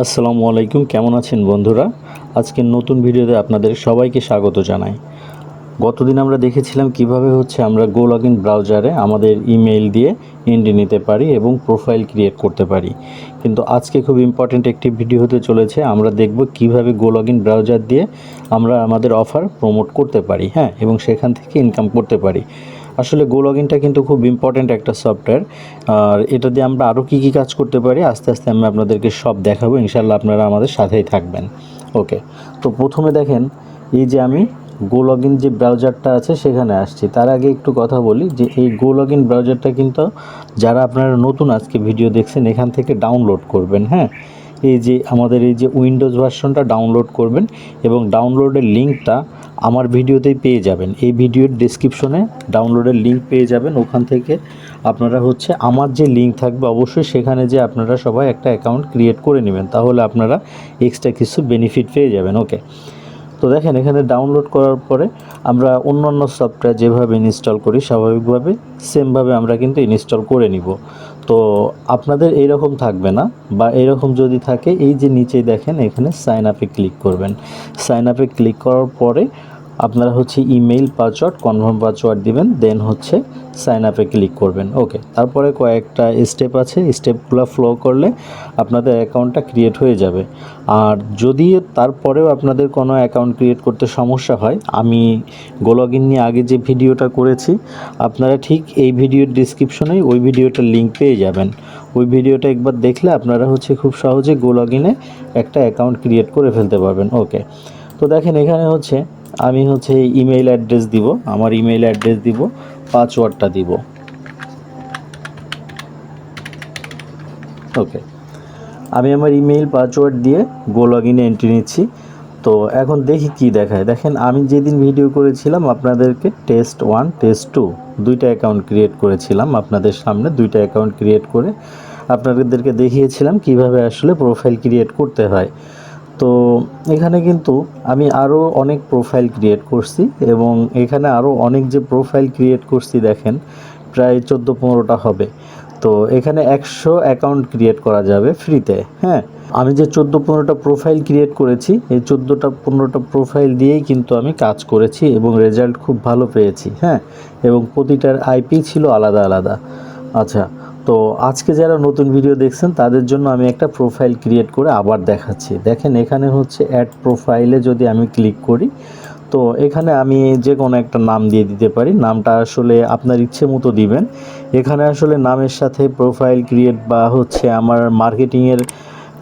আসসালামু আলাইকুম, কেমন আছেন বন্ধুরা? আজকে নতুন ভিডিওতে আপনাদের সবাইকে স্বাগত জানাই। গতদিন আমরা দেখেছিলাম কীভাবে হচ্ছে আমরা গো লগ ইন ব্রাউজারে আমাদের ইমেইল দিয়ে এন্ট্রি নিতে পারি এবং প্রোফাইল ক্রিয়েট করতে পারি। কিন্তু আজকে খুব ইম্পর্ট্যান্ট একটি ভিডিও হতে চলেছে, আমরা দেখব কীভাবে গো লগ ইন ব্রাউজার দিয়ে আমরা আমাদের অফার প্রমোট করতে পারি হ্যাঁ এবং সেখান থেকে ইনকাম করতে পারি। আসলে গো লগইনটা কিন্তু খুব ইম্পর্ট্যান্ট একটা সফটওয়্যার আর এটা দিয়ে আমরা আরও কী কী কাজ করতে পারি, আস্তে আস্তে আমি আপনাদেরকে সব দেখাবো। ইনশাল্লাহ আপনারা আমাদের সাথেই থাকবেন। ওকে তো প্রথমে দেখেন, এই যে আমি গো লগইন যে ব্রাউজারটা আছে সেখানে আসছি। তার আগে একটু কথা বলি যে এই গো লগইন ব্রাউজারটা কিন্তু যারা আপনারা নতুন আজকে ভিডিও দেখছেন, এখান থেকে ডাউনলোড করবেন হ্যাঁ? এই যে আমাদের এই যে উইন্ডোজ ভার্সনটা ডাউনলোড করবেন এবং ডাউনলোডের লিঙ্কটা আমার ভিডিওতেই পেয়ে যাবেন। এই ভিডিওর ডিসক্রিপশনে ডাউনলোডের লিঙ্ক পেয়ে যাবেন। ওখান থেকে আপনারা হচ্ছে আমার যে লিঙ্ক থাকবে, অবশ্যই সেখানে যে আপনারা সবাই একটা অ্যাকাউন্ট ক্রিয়েট করে নেবেন। তাহলে আপনারা এক্সট্রা কিছু বেনিফিট পেয়ে যাবেন। ওকে তো দেখেন, এখানে ডাউনলোড করার পরে আমরা অন্যান্য সফটওয়্যার যেভাবে ইনস্টল করি, স্বাভাবিকভাবে সেমভাবে আমরা কিন্তু ইনস্টল করে নিব। তো আপনাদের এইরকম থাকবে না বা এরকম যদি থাকে, এই যে নিচে দেখেন, এখানে সাইন আপে ক্লিক করবেন। সাইন আপে ক্লিক করার পরে আপনারা হচ্ছে ইমেইল পাসওয়ার্ড কনফার্ম পাসওয়ার্ড দিবেন দেন হচ্ছে সাইন আপে ক্লিক করবেন। ওকে তারপরে কয়েকটা স্টেপ আছে। স্টেপগুলো ফলো করলে আপনাদের অ্যাকাউন্টটা ক্রিয়েট হয়ে যাবে। আর যদি তারপরেও আপনাদের কোনো অ্যাকাউন্ট ক্রিয়েট করতে সমস্যা হয়, আমি গোলগিন নিয়ে আগে যে ভিডিওটা করেছি, আপনারা ঠিক এই ভিডিওর ডিসক্রিপশনেই ওই ভিডিওটার লিঙ্ক পেয়ে যাবেন। ওই ভিডিওটা একবার দেখলে আপনারা হচ্ছে খুব সহজে গোলগিনে একটা অ্যাকাউন্ট ক্রিয়েট করে ফেলতে পারবেন। ওকে তো দেখেন এখানে হচ্ছে আমি হচ্ছে ইমেইল অ্যাড্রেস দিব, আমার ইমেইল অ্যাড্রেস দিব পাসওয়ার্ডটা দিব। ওকে আমি আমার ইমেইল পাসওয়ার্ড দিয়ে গো লগ ইনে এন্ট্রি নিচ্ছি। তো এখন দেখি কি দেখায়। দেখেন, আমি যেদিন ভিডিও করেছিলাম আপনাদেরকে টেস্ট ওয়ান টেস্ট টু দুইটা অ্যাকাউন্ট ক্রিয়েট করেছিলাম আপনাদের সামনে, দুইটা অ্যাকাউন্ট ক্রিয়েট করে আপনাদেরকে দেখিয়েছিলাম কীভাবে আসলে প্রোফাইল ক্রিয়েট করতে হয়। তো এখানে কিন্তু আমি আরও অনেক প্রোফাইল ক্রিয়েট করছি এবং এখানে আরও অনেক যে প্রোফাইল ক্রিয়েট করছি দেখেন, প্রায় চোদ্দ পনেরোটা হবে। তো এখানে একশো অ্যাকাউন্ট ক্রিয়েট করা যাবে ফ্রিতে হ্যাঁ? আমি যে চোদ্দ পনেরোটা প্রোফাইল ক্রিয়েট করেছি, এই চোদ্দোটা পনেরোটা প্রোফাইল দিয়েই কিন্তু আমি কাজ করেছি এবং রেজাল্ট খুব ভালো পেয়েছি হ্যাঁ? এবং প্রতিটার আইপি ছিল আলাদা আলাদা। আচ্ছা তো আজকে যারা নতুন ভিডিও দেখছেন, তাদের জন্য আমি একটা প্রোফাইল ক্রিয়েট করে আবার দেখাচ্ছি। দেখেন, এখানে হচ্ছে অ্যাড প্রোফাইলে যদি আমি ক্লিক করি, তো এখানে আমি যে কোনো একটা নাম দিয়ে দিতে পারি। নামটা আসলে আপনার ইচ্ছে মতো দিবেন। এখানে আসলে নামের সাথে প্রোফাইল ক্রিয়েট বা হচ্ছে আমার মার্কেটিংয়ের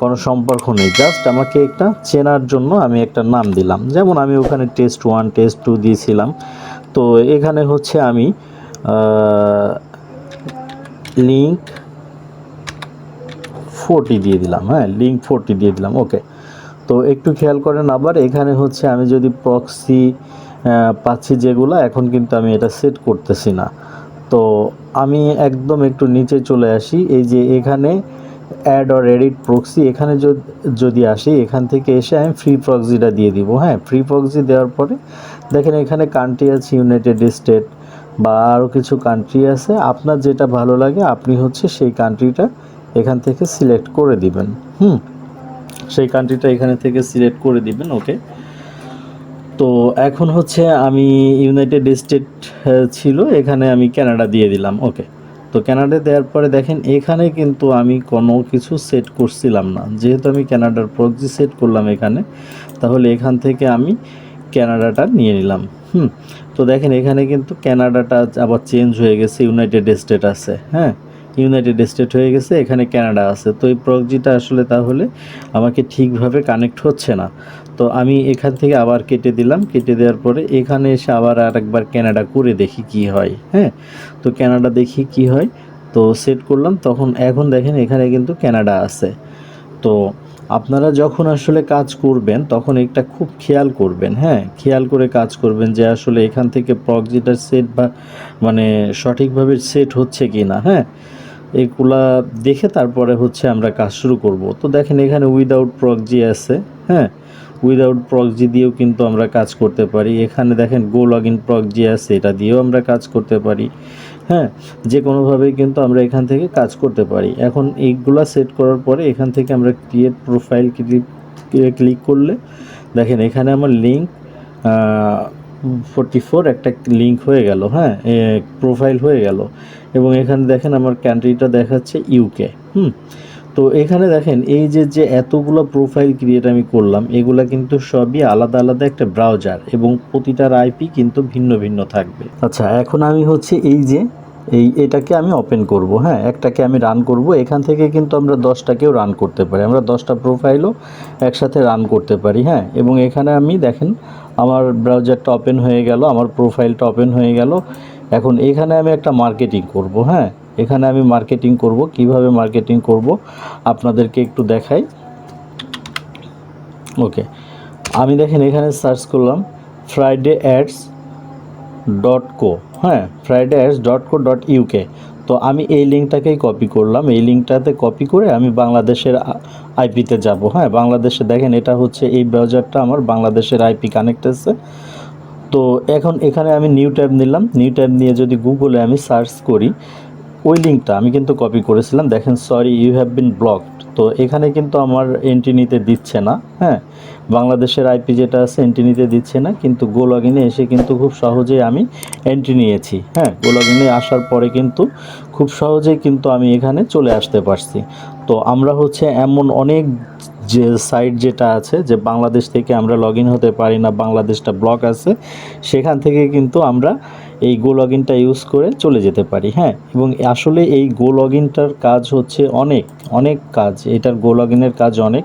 কোনো সম্পর্ক নেই। জাস্ট আমাকে একটা চেনার জন্য আমি একটা নাম দিলাম। যেমন আমি ওখানে টেস্ট ওয়ান টেস্ট টু দিয়েছিলাম। তো এখানে হচ্ছে আমি লিঙ্ক ফোরটি দিয়ে দিলাম হ্যাঁ লিঙ্ক ফোরটি দিয়ে দিলাম ওকে তো একটু খেয়াল করেন আবার, এখানে হচ্ছে আমি যদি প্রক্সি পাচ্ছি যেগুলো, এখন কিন্তু আমি এটা সেট করতেছি না। তো আমি একদম একটু নিচে চলে আসি, এই যে এখানে অ্যাড অর এডিট প্রক্সি এখানে যদি- আসি, এখান থেকে এসে আমি ফ্রি প্রক্সিটা দিয়ে দিব হ্যাঁ ফ্রি প্রক্সি দেওয়ার পরে, দেখেন এখানে কান্ট্রি আছে ইউনাইটেড স্টেট বা আরও কিছু কান্ট্রি আছে, আপনার যেটা ভালো লাগে, আপনি হচ্ছে সেই কান্ট্রিটা এখান থেকে সিলেক্ট করে দিবেন। হুম? সেই কান্ট্রিটা এখানে থেকে সিলেক্ট করে দিবেন ওকে তো এখন হচ্ছে আমি ইউনাইটেড স্টেট ছিল, এখানে আমি কানাডা দিয়ে দিলাম ওকে তো ক্যানাডা দেওয়ার পরে দেখেন, এখানে কিন্তু আমি কোনো কিছু সেট করছিলাম না। যেহেতু আমি কানাডার প্রক্সি সেট করলাম এখানে, তাহলে এখান থেকে আমি কানাডাটা নিয়ে নিলাম, হুম? তো দেখেন এখানে কিন্তু ক্যানাডাটা আবার চেঞ্জ হয়ে গেছে ইউনাইটেড স্টেট আছে হ্যাঁ? ইউনাইটেড স্টেট হয়ে গেছে, এখানে কানাডা আছে। তো এই প্রক্সিটা আসলে তাহলে আমাকে ঠিকভাবে কানেক্ট হচ্ছে না। তো আমি এখান থেকে আবার কেটে দিলাম, কেটে দেওয়ার পরে এখানে এসে আবার আরেকবার ক্যানাডা করে দেখি কি হয় হ্যাঁ? তো ক্যানাডা দেখি কি হয়, তো সেট করলাম, তখন এখন দেখেন এখানে কিন্তু কানাডা আছে। তো আপনারা যখন আসলে কাজ করবেন, তখন একটা খুব খেয়াল করবেন হ্যাঁ? খেয়াল করে কাজ করবেন যে আসলে এখান থেকে প্রক্সিটার সেট বা মানে সঠিকভাবে সেট হচ্ছে কি না হ্যাঁ? এগুলা দেখে তারপরে হচ্ছে আমরা কাজ শুরু করব। তো দেখেন এখানে উইদাউট প্রক্সি আছে হ্যাঁ? উইদাউট প্রক্সি দিয়েও কিন্তু আমরা কাজ করতে পারি। এখানে দেখেন গো লগ ইন প্রক্সি আছে, এটা দিয়েও আমরা কাজ করতে পারি। হ্যাঁ যে কোনোভাবেই কিন্তু আমরা এখান থেকে কাজ করতে পারি। এখন এইগুলা সেট করার পরে এখান থেকে আমরা ক্রিয়েট প্রোফাইল ক্লিক ক্লিক করলে, দেখেন এখানে আমার লিঙ্ক ফোরটি ফোর একটা লিঙ্ক হয়ে গেল হ্যাঁ প্রোফাইল হয়ে গেল। এবং এখানে দেখেন আমার কান্ট্রিটা দেখাচ্ছে ইউকে হুম। তো এখানে দেখেন, এই যে যে এতগুলো প্রোফাইল ক্রিয়েট আমি করলাম, এগুলা কিন্তু সবই আলাদা আলাদা একটা ব্রাউজার এবং প্রতিটার আইপি কিন্তু ভিন্ন ভিন্ন থাকবে। আচ্ছা এখন আমি হচ্ছে এই যে, এই এটাকে আমি ওপেন করব হ্যাঁ? একটাকে আমি রান করব, এখান থেকে কিন্তু আমরা দশটাকেও রান করতে পারি। আমরা দশটা প্রোফাইলও একসাথে রান করতে পারি হ্যাঁ? এবং এখানে আমি দেখেন, আমার ব্রাউজারটা ওপেন হয়ে গেল, আমার প্রোফাইলটা ওপেন হয়ে গেল। এখন এখানে আমি একটা মার্কেটিং করব হ্যাঁ? এখানে আমি মার্কেটিং করব। কীভাবে মার্কেটিং করব? আপনাদেরকে একটু দেখাই। ওকে আমি দেখেন এখানে সার্চ করলাম ফ্রাইডে অ্যাডস ডট কো হ্যাঁ Friday ads dot co dot UK তো আমি এই লিঙ্কটাকেই কপি করলাম। এই লিঙ্কটাতে কপি করে আমি বাংলাদেশের আইপিতে যাব। হ্যাঁ বাংলাদেশে দেখেন এটা হচ্ছে এই ব্রাউজারটা আমার বাংলাদেশের আইপি কানেক্ট আছে। তো এখন এখানে আমি নিউ ট্যাব নিলাম। নিউ ট্যাব নিয়ে যদি গুগলে আমি সার্চ করি ওই লিঙ্কটা আমি কিন্তু কপি করেছিলাম। দেখেন sorry you have been blocked তো এখানে কিন্তু আমার এন্ট্রি নিতে দিচ্ছে না হ্যাঁ? বাংলাদেশের আইপি যেটা আছে এন্ট্রি নিতে দিচ্ছে না, কিন্তু গো লগইনে এসে কিন্তু খুব সহজেই আমি এন্ট্রি নিয়েছি হ্যাঁ? গো লগইনে আসার পরে কিন্তু খুব সহজেই কিন্তু আমি এখানে চলে আসতে পারছি। তো আমরা হচ্ছে এমন অনেক যে সাইট যেটা আছে, যে বাংলাদেশ থেকে আমরা লগ হতে পারি না, বাংলাদেশটা ব্লক আছে, সেখান থেকে কিন্তু আমরা এই গো লগ ইনটা ইউজ করে চলে যেতে পারি হ্যাঁ? এবং আসলে এই গো লগ ইনটার কাজ হচ্ছে অনেক অনেক কাজ। এটার গো লগ ইনের কাজ অনেক।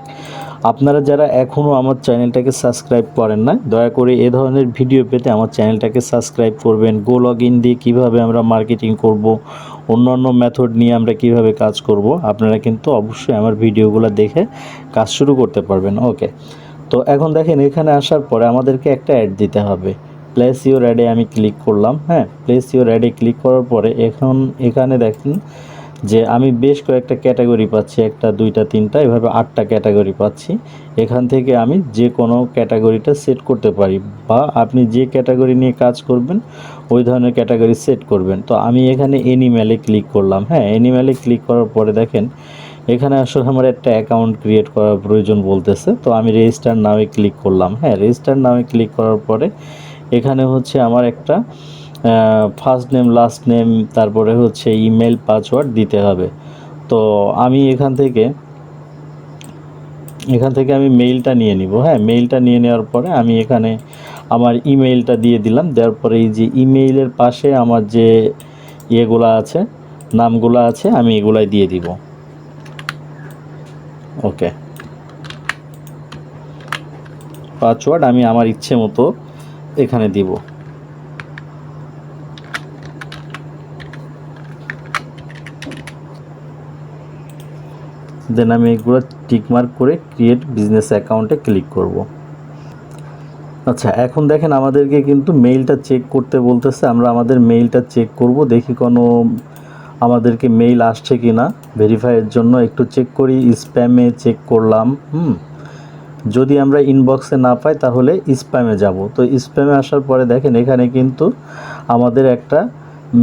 আপনারা যারা এখনও আমার চ্যানেলটাকে সাবস্ক্রাইব করেন না, দয়া করে এ ধরনের ভিডিও পেতে আমার চ্যানেলটাকে সাবস্ক্রাইব করবেন। গো লগ ইন দিয়ে কীভাবে আমরা মার্কেটিং করব, অন্যান্য মেথড নিয়ে আমরা কীভাবে কাজ করব, আপনারা কিন্তু অবশ্যই আমার ভিডিওগুলো দেখে কাজ শুরু করতে পারবেন। ওকে তো এখন দেখেন এখানে আসার পরে আমাদেরকে একটা অ্যাড দিতে হবে। প্লেস ইউর অ্যাডে আমি ক্লিক করলাম হ্যাঁ? প্লেস ইউর অ্যাডে ক্লিক করার পরে এখন এখানে দেখেন যে আমি বেশ কয়েকটা ক্যাটাগরি পাচ্ছি, একটা, দুইটা, তিনটা, এভাবে আটটা ক্যাটাগরি পাচ্ছি। এখান থেকে আমি যে কোনো ক্যাটাগরিটা সেট করতে পারি বা আপনি যে ক্যাটাগরি নিয়ে কাজ করবেন, ওই ধরনের ক্যাটাগরি সেট করবেন। তো আমি এখানে এনিম্যালে ক্লিক করলাম হ্যাঁ? এনিম্যালে ক্লিক করার পরে দেখেন, এখানে আসলে আমার একটা অ্যাকাউন্ট ক্রিয়েট করার প্রয়োজন বলতেছে। তো আমি রেজিস্টার নামে ক্লিক করলাম হ্যাঁ? রেজিস্টার নামে ক্লিক করার পরে এখানে হচ্ছে আমার একটা ফার্স্ট নেম লাস্ট নেম তারপরে হচ্ছে ইমেল পাসওয়ার্ড দিতে হবে। তো আমি এখান থেকে এখান থেকে আমি মেইলটা নিয়ে নিব। হ্যাঁ মেইলটা নিয়ে নেওয়ার পরে আমি এখানে আমার ইমেইলটা দিয়ে দিলাম। দেওয়ার পরে এই যে ইমেইলের পাশে আমার যে ইয়েগুলো আছে, নামগুলো আছে, আমি এগুলাই দিয়ে দিব। ওকে পাসওয়ার্ড আমি আমার ইচ্ছে মতো এখানে দিব। দেন আমি এগুলো টিকমার্ক করে ক্রিয়েট বিজনেস অ্যাকাউন্টে ক্লিক করব। আচ্ছা এখন দেখেন আমাদেরকে কিন্তু মেইলটা চেক করতে বলতেছে। আমরা আমাদের মেইলটা চেক করব, দেখি কোনো আমাদেরকে মেইল আসছে কি না ভেরিফাইয়ের জন্য একটু চেক করি স্প্যামে চেক করলাম, হুম। যদি আমরা ইনবক্সে না পাই, তাহলে স্প্যামে যাব। তো স্প্যামে আসার পরে দেখেন, এখানে কিন্তু আমাদের একটা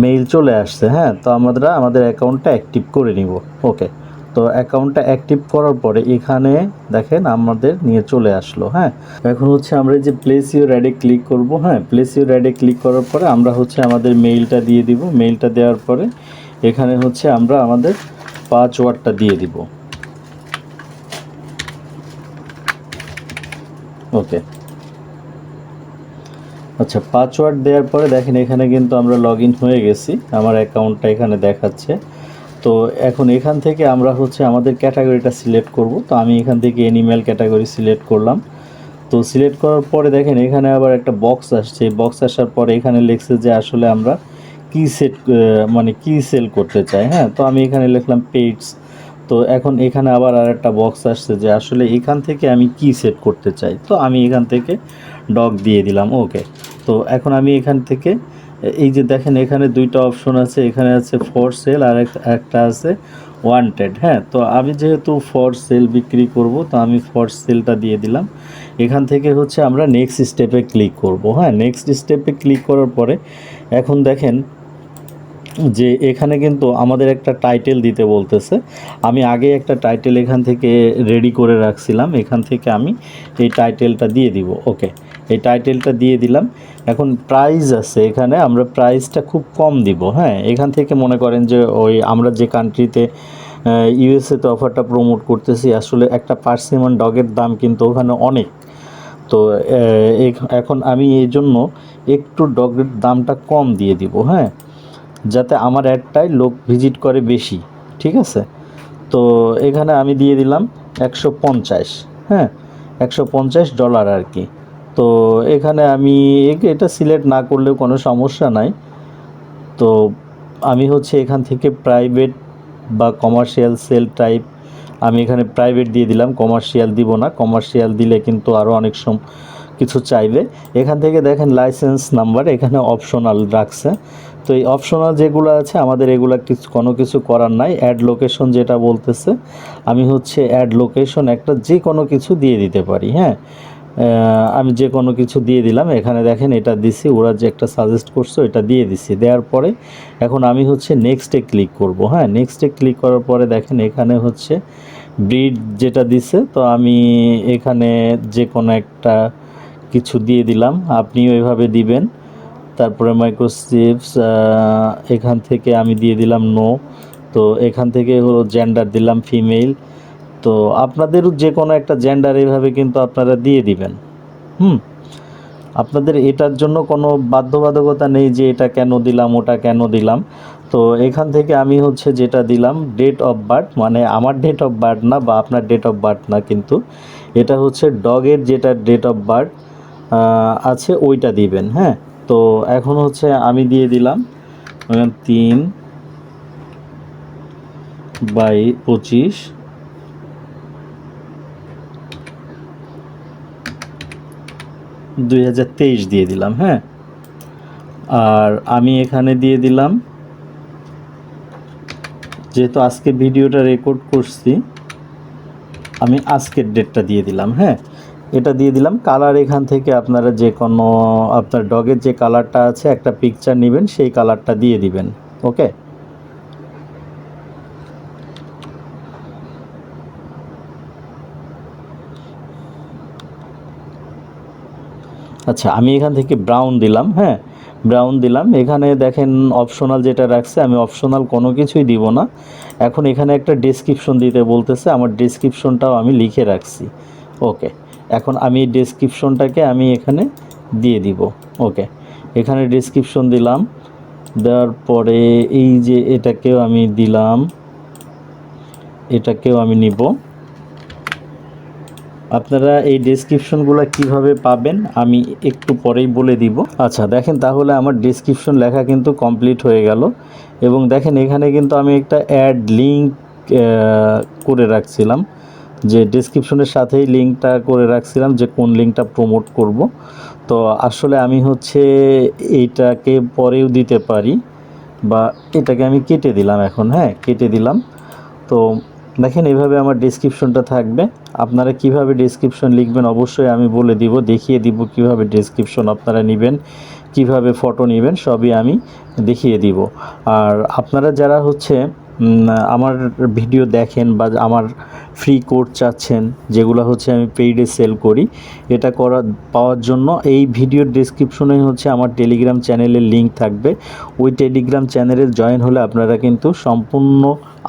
মেইল চলে আসছে হ্যাঁ? তো আমরা আমাদের অ্যাকাউন্টটা অ্যাক্টিভ করে নিব। ওকে তো অ্যাকাউন্টটা অ্যাক্টিভ করার পরে এখানে দেখেন আমাদের নিয়ে চলে আসলো হ্যাঁ? এখন হচ্ছে আমরা যে প্লেস ইউর অ্যাডে ক্লিক করব হ্যাঁ? প্লেস ইউর অ্যাডে ক্লিক করার পরে আমরা হচ্ছে আমাদের মেইলটা দিয়ে দিব। মেইলটা দেওয়ার পরে এখানে হচ্ছে আমরা আমাদের পাসওয়ার্ডটা দিয়ে দিব। ওকে। আচ্ছা পাসওয়ার্ড দেওয়ার পরে দেখেন এখানে কিন্তু আমরা লগ হয়ে গেছি। আমার অ্যাকাউন্টটা এখানে দেখাচ্ছে। তো এখন এখান থেকে আমরা হচ্ছে আমাদের ক্যাটাগরিটা সিলেক্ট করব। তো আমি এখান থেকে অ্যানিম্যাল ক্যাটাগরি সিলেক্ট করলাম। তো সিলেক্ট করার পরে দেখেন এখানে আবার একটা বক্স আসছে। এই বক্স আসার পরে এখানে লিখছে যে আসলে আমরা কি সেট মানে কি সেল করতে চাই হ্যাঁ? তো আমি এখানে লিখলাম পেইডস তো এখন এখানে আবার আর একটা বক্স আসছে যে আসলে এখান থেকে আমি কি সেট করতে চাই? তো আমি এখান থেকে ডগ দিয়ে দিলাম ওকে তো এখন আমি এখান থেকে, এই যে দেখেন এখানে দুইটা অপশন আছে, এখানে আছে ফর সেল আর এক- একটা আছে ওয়ান্টেড হ্যাঁ? তো আমি যেহেতু ফর সেল বিক্রি করব, তো আমি ফর সেলটা দিয়ে দিলাম। এখান থেকে হচ্ছে আমরা নেক্সট স্টেপে ক্লিক করব হ্যাঁ? নেক্সট স্টেপে ক্লিক করার পরে এখন দেখেন যে এখানে কিন্তু আমাদের একটা টাইটেল দিতে বলতেছে। আমি আগে একটা টাইটেল এখান থেকে রেডি করে রাখছিলাম। এখান থেকে আমি এই টাইটেলটা দিয়ে দিব। ওকে এই টাইটেলটা দিয়ে দিলাম। এখন প্রাইস আছে এখানে। আমরা প্রাইসটা খুব কম দিব। হ্যাঁ এখান থেকে মনে করেন যে ওই আমরা যে কান্ট্রিতে ইউএসএতে অফারটা প্রমোট করতেছি, আসলে একটা পার্সিমন ডগের দাম কিন্তু ওখানে অনেক। তো এখ- এখন আমি এই জন্য একটু ডগের দামটা কম দিয়ে দিব। হ্যাঁ যাতে আমার অ্যাডটায় লোক ভিজিট করে বেশি, ঠিক আছে? তো এখানে আমি দিয়ে দিলাম একশো পঞ্চাশ হ্যাঁ? একশো পঞ্চাশ ডলার আর কি তো এখানে আমি এটা সিলেক্ট না করলেও কোনো সমস্যা নাই। তো আমি হচ্ছে এখান থেকে প্রাইভেট বা কমার্শিয়াল সেল টাইপ আমি এখানে প্রাইভেট দিয়ে দিলাম কমার্শিয়াল দিব না। কমার্শিয়াল দিলে কিন্তু আরও অনেক সম কিছু চাইবে। এখান থেকে দেখেন লাইসেন্স নাম্বার এখানে অপশনাল রাখছে। তো এই অপশনাল যেগুলো আছে, আমাদের এগুলো কিছু কোনো কিছু করার নাই। অ্যাড লোকেশন যেটা বলতেছে, আমি হচ্ছে অ্যাড লোকেশন একটা যে কোনো কিছু দিয়ে দিতে পারি হ্যাঁ? আমি যে কোনো কিছু দিয়ে দিলাম, এখানে দেখেন এটা দিছি, ওরা যে একটা সাজেস্ট করছ এটা দিয়ে দিছি। দেওয়ার পরে এখন আমি হচ্ছে নেক্সটে ক্লিক করব হ্যাঁ? নেক্সটে ক্লিক করার পরে দেখেন এখানে হচ্ছে ব্রিড যেটা দিছে, তো আমি এখানে যে কোনো একটা কিছু দিয়ে দিলাম আপনিও এভাবে দিবেন। তারপরে মাইক্রোচিপস এখান থেকে আমি দিয়ে দিলাম নো তো এখান থেকে হলো জেন্ডার দিলাম ফিমেল তো আপনাদেরও যে কোনো একটা জেন্ডার এইভাবে কিন্তু আপনারা দিয়ে দিবেন। হুম? আপনাদের এটার জন্য কোনো বাধ্যবাধকতা নেই যে এটা কেন দিলাম, ওটা কেন দিলাম। তো এখান থেকে আমি হচ্ছে যেটা দিলাম ডেট অফ বার্থ মানে আমার ডেট অফ বার্থ না বা আপনার ডেট অফ বার্থ না কিন্তু এটা হচ্ছে ডগের যেটা ডেট অফ বার্থ আছে ওইটা দিবেন হ্যাঁ? তো এখন হচ্ছে আমি দিয়ে দিলাম তিন বাই পঁচিশ। দুই দিয়ে দিলাম হ্যাঁ? আর আমি এখানে দিয়ে দিলাম, যেহেতু আজকে ভিডিওটা রেকর্ড করছি, আমি আজকের ডেটটা দিয়ে দিলাম হ্যাঁ? এটা দিয়ে দিলাম। কালার এখান থেকে আপনারা যে কোনো, আপনার ডগের যে কালারটা আছে, একটা পিকচার নেবেন, সেই কালারটা দিয়ে দিবেন। ওকে আচ্ছা আমি এখান থেকে ব্রাউন দিলাম হ্যাঁ? ব্রাউন দিলাম। এখানে দেখেন অপশনাল যেটা রাখছে, আমি অপশনাল কোনো কিছুই দিব না। এখন এখানে একটা ডেসক্রিপশন দিতে বলতেছে, আমার ডেসক্রিপশনটাও আমি লিখে রাখছি। ওকে এখন আমি ডেসক্রিপশনটাকে আমি এখানে দিয়ে দিব ওকে এখানে ডেসক্রিপশন দিলাম, দেওয়ার পরে এই যে এটাকেও আমি দিলাম, এটাকেও আমি নিব। আপনারা এই ডেসক্রিপশনগুলো কীভাবে পাবেন আমি একটু পরেই বলে দিব। আচ্ছা দেখেন তাহলে আমার ডেসক্রিপশন লেখা কিন্তু কমপ্লিট হয়ে গেল। এবং দেখেন এখানে কিন্তু আমি একটা অ্যাড লিঙ্ক করে রাখছিলাম। যে ডেসক্রিপশনের সাথেই লিঙ্কটা করে রাখছিলাম যে কোন লিঙ্কটা প্রমোট করব। তো আসলে আমি হচ্ছে এইটাকে পরেও দিতে পারি বা এটাকে আমি কেটে দিলাম এখন হ্যাঁ কেটে দিলাম। তো দেখেন এভাবে আমার ডেসক্রিপশনটা থাকবে। আপনারা কীভাবে ডেসক্রিপশন লিখবেন অবশ্যই আমি বলে দিব, দেখিয়ে দিব কীভাবে ডেসক্রিপশন আপনারা নেবেন, কীভাবে ফটো নেবেন, সবই আমি দেখিয়ে দিব। আর আপনারা যারা হচ্ছে আমার ভিডিও দেখেন বা আমার ফ্রি কোর্স চাচ্ছেন, যেগুলো হচ্ছে আমি পেইডে সেল করি, এটা করা, পাওয়ার জন্য এই ভিডিওর ডেসক্রিপশনে হচ্ছে আমার টেলিগ্রাম চ্যানেলের লিংক থাকবে। ওই টেলিগ্রাম চ্যানেলে জয়েন হলে আপনারা কিন্তু সম্পূর্ণ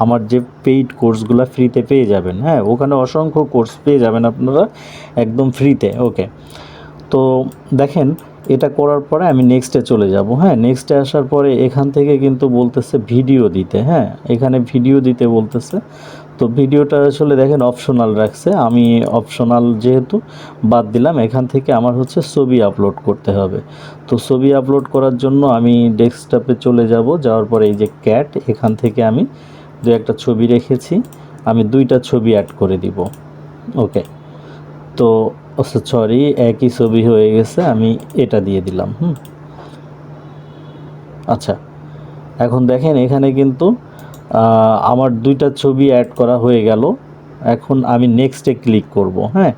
আমার যে পেইড কোর্সগুলো ফ্রিতে পেয়ে যাবেন। হ্যাঁ ওখানে অসংখ্য কোর্স পেয়ে যাবেন আপনারা, একদম ফ্রিতে ওকে তো দেখেন এটা করার পরে আমি নেক্সটে চলে যাব হ্যাঁ? নেক্সটে আসার পরে এখান থেকে কিন্তু বলতেছে ভিডিও দিতে হ্যাঁ? এখানে ভিডিও দিতে বলতেছে। তো ভিডিওটা আসলে দেখেন অপশনাল রাখছে। আমি অপশনাল যেহেতু বাদ দিলাম, এখান থেকে আমার হচ্ছে ছবি আপলোড করতে হবে। তো ছবি আপলোড করার জন্য আমি ডেস্কটপে চলে যাব, যাওয়ার পরে এই যে ক্যাট এখান থেকে আমি দু একটা ছবি রেখেছি। আমি দুইটা ছবি অ্যাড করে দিব। ওকে তো সরি, একই ছবি হয়ে গেছে, আমি এটা দিয়ে দিলাম, হুম। আচ্ছা এখন দেখেন এখানে কিন্তু আমার দুইটা ছবি অ্যাড করা হয়ে গেল। এখন আমি নেক্সটে ক্লিক করব হ্যাঁ।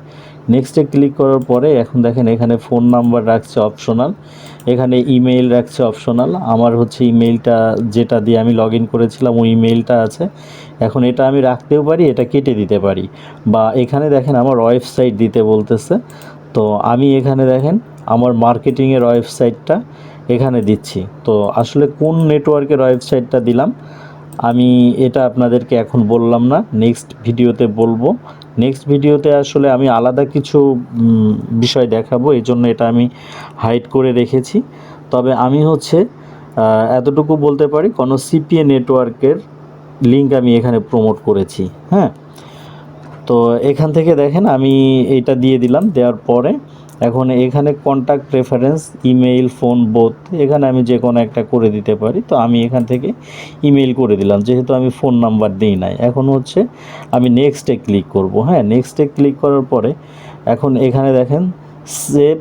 নেক্সটে ক্লিক করার পরে এখন দেখেন এখানে ফোন নাম্বার রাখছে অপশনাল এখানে ইমেইল রাখছে অপশনাল। আমার হচ্ছে ইমেইলটা যেটা দিয়ে আমি লগ ইন করেছিলাম, ওই ইমেইলটা আছে। এখন এটা আমি রাখতেও পারি, এটা কেটে দিতে পারি। বা এখানে দেখেন আমার ওয়েবসাইট দিতে বলতেছে। তো আমি এখানে দেখেন আমার মার্কেটিংয়ের ওয়েবসাইটটা এখানে দিচ্ছি। তো আসলে কোন নেটওয়ার্কের ওয়েবসাইটটা দিলাম, আমি এটা আপনাদেরকে এখন বললাম না। নেক্সট ভিডিওতে বলব। নেক্সট ভিডিওতে আসলে আমি আলাদা কিছু বিষয় দেখাবো এই জন্য এটা আমি হাইড করে রেখেছি। তবে আমি হচ্ছে এতটুকু বলতে পারি, কোনো সিপিএ নেটওয়ার্কের লিঙ্ক আমি এখানে প্রমোট করেছি হ্যাঁ? তো এখান থেকে দেখেন আমি এটা দিয়ে দিলাম, দেওয়ার পরে এখন এখানে contact reference email phone both এখানে আমি যে কোনো একটা করে দিতে পারি। তো আমি এখান থেকে ইমেইল করে দিলাম, যেহেতু আমি ফোন নাম্বার দিই নাই। এখন হচ্ছে আমি নেক্সটে ক্লিক করব হ্যাঁ নেক্সটে ক্লিক করার পরে এখন এখানে দেখেন save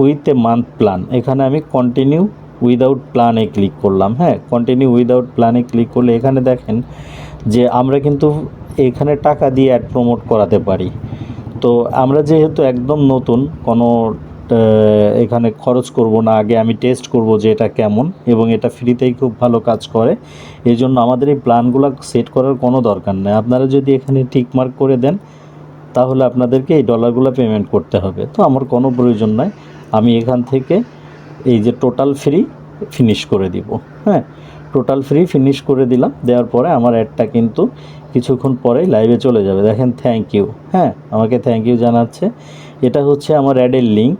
with a month plan এখানে আমি কন্টিনিউ উইদাউট প্ল্যানে ক্লিক করলাম হ্যাঁ কন্টিনিউ উইদাউট প্ল্যানে ক্লিক করলে এখানে দেখেন যে আমরা কিন্তু এখানে টাকা দিয়ে অ্যাড প্রমোট করাতে পারি। তো আমরা যেহেতু একদম নতুন, কোনো এখানে খরচ করব না, আগে আমি টেস্ট করব যে এটা কেমন এবং এটা ফ্রিতেই খুব ভালো কাজ করে। এই জন্য আমাদের এই প্ল্যানগুলো সেট করার কোনো দরকার নেই। আপনারা যদি এখানে টিকমার্ক করে দেন, তাহলে আপনাদেরকে এই ডলারগুলো পেমেন্ট করতে হবে। তো আমার কোনো প্রয়োজন নাই। আমি এখান থেকে এই যে টোটাল ফ্রি ফিনিশ করে দিব। হ্যাঁ? টোটাল ফ্রি ফিনিশ করে দিলাম। দেওয়ার পরে আমার অ্যাডটা কিন্তু কিছুক্ষণ পরেই লাইভে চলে যাবে। দেখেন থ্যাংক ইউ হ্যাঁ আমাকে থ্যাংক ইউ জানাচ্ছে। এটা হচ্ছে আমার অ্যাডের লিঙ্ক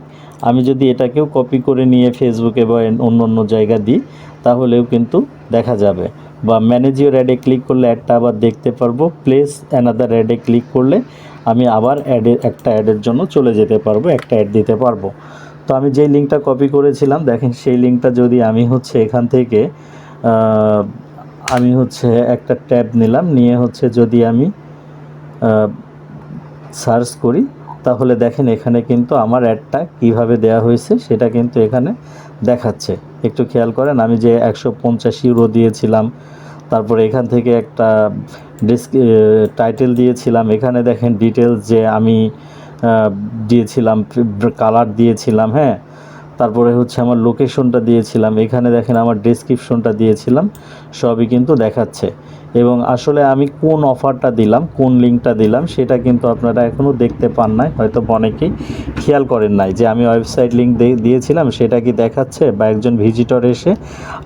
আমি যদি এটাকেও কপি করে নিয়ে ফেসবুকে বা অন্য অন্য জায়গা দিই, তাহলেও কিন্তু দেখা যাবে। বা ম্যানেজ ইউর অ্যাডে ক্লিক করলে অ্যাডটা আবার দেখতে পারব। প্লেস অ্যানাদার অ্যাডে ক্লিক করলে আমি আবার অ্যাডে একটা অ্যাডের জন্য চলে যেতে পারব, একটা অ্যাড দিতে পারব। তো আমি যেই লিঙ্কটা কপি করেছিলাম, দেখেন সেই লিঙ্কটা যদি আমি হচ্ছে এখান থেকে আমি হচ্ছে একটা ট্যাব নিলাম, নিয়ে হচ্ছে যদি আমি সার্চ করি, তাহলে দেখেন এখানে কিন্তু আমার অ্যাডটা কীভাবে দেওয়া হয়েছে, সেটা কিন্তু এখানে দেখাচ্ছে। একটু খেয়াল করেন, আমি যে একশো পঞ্চাশ ইউরো দিয়েছিলাম, তারপরে এখান থেকে একটা ডিসক টাইটেল দিয়েছিলাম, এখানে দেখেন ডিটেলস যে আমি দিয়েছিলাম কালার দিয়েছিলাম হ্যাঁ তারপরে হচ্ছে আমার লোকেশনটা দিয়েছিলাম। এখানে দেখেন আমার ডেসক্রিপশনটা দিয়েছিলাম। সবই কিন্তু দেখাচ্ছে। এবং আসলে আমি কোন অফারটা দিলাম, কোন লিঙ্কটা দিলাম, সেটা কিন্তু আপনারা এখনও দেখতে পান নাই। হয়তো অনেকেই খেয়াল করেন নাই যে আমি ওয়েবসাইট লিঙ্ক দিয়েছিলাম, সেটা কি দেখাচ্ছে বা একজন ভিজিটর এসে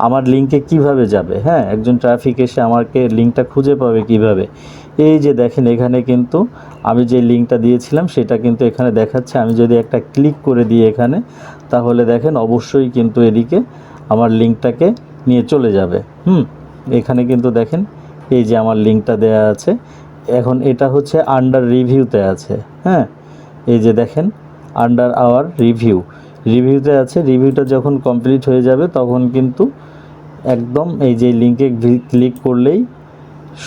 আমার লিঙ্কে কীভাবে যাবে? হ্যাঁ একজন ট্রাফিক এসে আমাকে লিঙ্কটা খুঁজে পাবে কীভাবে? এই যে দেখেন, এখানে কিন্তু আমি যে লিঙ্কটা দিয়েছিলাম, সেটা কিন্তু এখানে দেখাচ্ছে। আমি যদি একটা ক্লিক করে দিই এখানে তাহলে দেখেন অবশ্যই কিন্তু এদিকে আমার লিঙ্কটাকে নিয়ে চলে যাবে। হুম, এখানে কিন্তু দেখেন এই যে আমার লিঙ্কটা দেয়া আছে। এখন এটা হচ্ছে আন্ডার রিভিউতে আছে। হ্যাঁ এই যে দেখেন আন্ডার আওয়ার রিভিউ রিভিউতে আছে রিভিউটা যখন কমপ্লিট হয়ে যাবে তখন কিন্তু একদম এই যে লিঙ্কে ক্লিক করলেই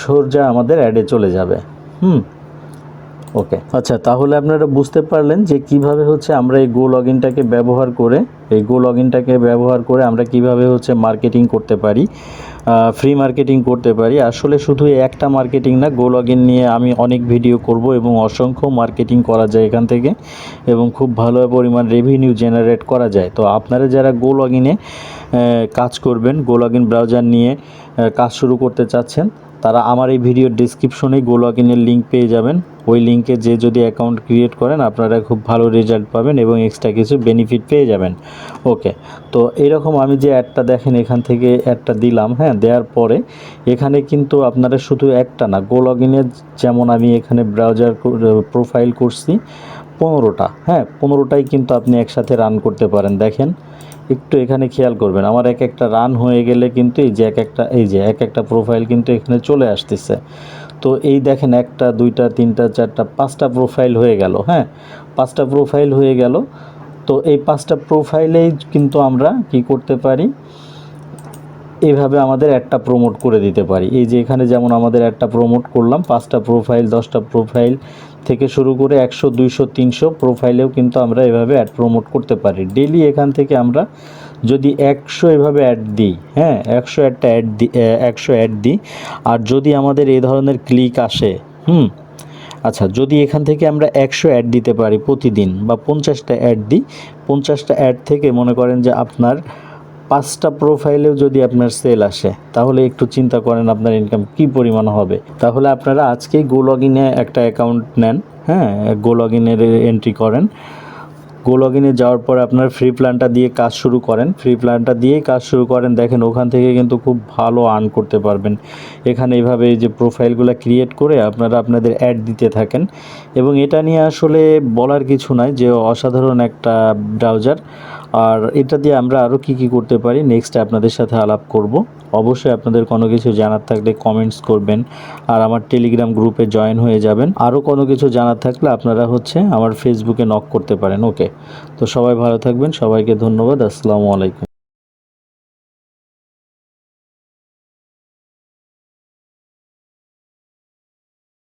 সোজা আমাদের অ্যাডে চলে যাবে। হুম ওকে আচ্ছা তাহলে আপনারা বুঝতে পারলেন যে কীভাবে হচ্ছে আমরা এই গো লগইনটাকে ব্যবহার করে, এই গো লগইনটাকে ব্যবহার করে আমরা কীভাবে হচ্ছে মার্কেটিং করতে পারি ফ্রি মার্কেটিং করতে পারি। আসলে শুধু একটা মার্কেটিং না গো লগইন নিয়ে আমি অনেক ভিডিও করব এবং অসংখ্য মার্কেটিং করা যায় এখান থেকে এবং খুব ভালো পরিমাণ রেভিনিউ জেনারেট করা যায়। তো আপনারা যারা গো লগইনে কাজ করবেন গো লগইন ব্রাউজার নিয়ে কাজ শুরু করতে চাচ্ছেন, তারা আমার এই ভিডিওর ডিসক্রিপশনে গো লগইনের লিঙ্ক পেয়ে যাবেন। ওই লিঙ্কে যে যদি অ্যাকাউন্ট ক্রিয়েট করেন, আপনারা খুব ভালো রেজাল্ট পাবেন এবং এক্সট্রা কিছু বেনিফিট পেয়ে যাবেন। ওকে তো এরকম আমি যে অ্যাডটা দেখেন, এখান থেকে অ্যাডটা দিলাম হ্যাঁ দেওয়ার পরে এখানে কিন্তু আপনারা শুধু একটা না গো লগইনের যেমন আমি এখানে ব্রাউজার প্রোফাইল করছি, পনেরোটা হ্যাঁ পনেরোটাই কিন্তু আপনি একসাথে রান করতে পারেন। দেখেন, একটু এখানে খেয়াল করবেন, আমার এক একটা রান হয়ে গেলে কিন্তু এই যে এক একটা, এই যে এক একটা প্রোফাইল কিন্তু এখানে চলে আসতেছে। তো এই দেখেন একটা, দুইটা, তিনটা, চারটা, পাঁচটা প্রোফাইল হয়ে গেল হ্যাঁ? পাঁচটা প্রোফাইল হয়ে গেল। তো এই পাঁচটা প্রোফাইলেই কিন্তু আমরা কি করতে পারি? এভাবে আমাদের একটা প্রমোট করে দিতে পারি। এই যে এখানে যেমন আমাদের একটা প্রমোট করলাম, পাঁচটা প্রোফাইল দশটা প্রোফাইল থেকে শুরু করে একশো, দুইশো, তিনশো প্রোফাইলেও কিন্তু আমরা এভাবে অ্যাড প্রমোট করতে পারি। ডেলি এখান থেকে আমরা যদি একশো এভাবে অ্যাড দিই হ্যাঁ একশো একটা অ্যাড দিই একশো অ্যাড দিই, আর যদি আমাদের এই ধরনের ক্লিক আসে, হুম আচ্ছা যদি এখান থেকে আমরা একশো অ্যাড দিতে পারি প্রতিদিন বা পঞ্চাশটা অ্যাড দিই, পঞ্চাশটা অ্যাড থেকে মনে করেন যে আপনার পাঁচটা প্রোফাইলেও যদি আপনার সেল আসে, তাহলে একটু চিন্তা করেন আপনার ইনকাম কি পরিমাণ হবে। তাহলে আপনারা আজকেই গো লগ ইনে একটা অ্যাকাউন্ট নেন হ্যাঁ গো লগ ইনের এন্ট্রি করেন। গো লগ ইনে যাওয়ার পর আপনার ফ্রি প্ল্যানটা দিয়ে কাজ শুরু করেন। ফ্রি প্ল্যানটা দিয়েই কাজ শুরু করেন। দেখেন, ওখান থেকে কিন্তু খুব ভালো আর্ন করতে পারবেন। এখানে এইভাবে এই যে প্রোফাইলগুলো ক্রিয়েট করে আপনারা আপনাদের অ্যাড দিতে থাকেন। এবং এটা নিয়ে আসলে বলার কিছু নাই, যে অসাধারণ একটা ব্রাউজার আর এটা দিয়ে আমরা আরও কি কি করতে পারি নেক্সট আপনাদের সাথে আলাপ করব। অবশ্যই আপনাদের কোনো কিছু জানার থাকলে কমেন্টস করবেন আর আমার টেলিগ্রাম গ্রুপে জয়েন হয়ে যাবেন। আরও কোনো কিছু জানার থাকলে আপনারা হচ্ছে আমার ফেসবুকে নক করতে পারেন ওকে তো সবাই ভালো থাকবেন, সবাইকে ধন্যবাদ, আসসালামু আলাইকুম।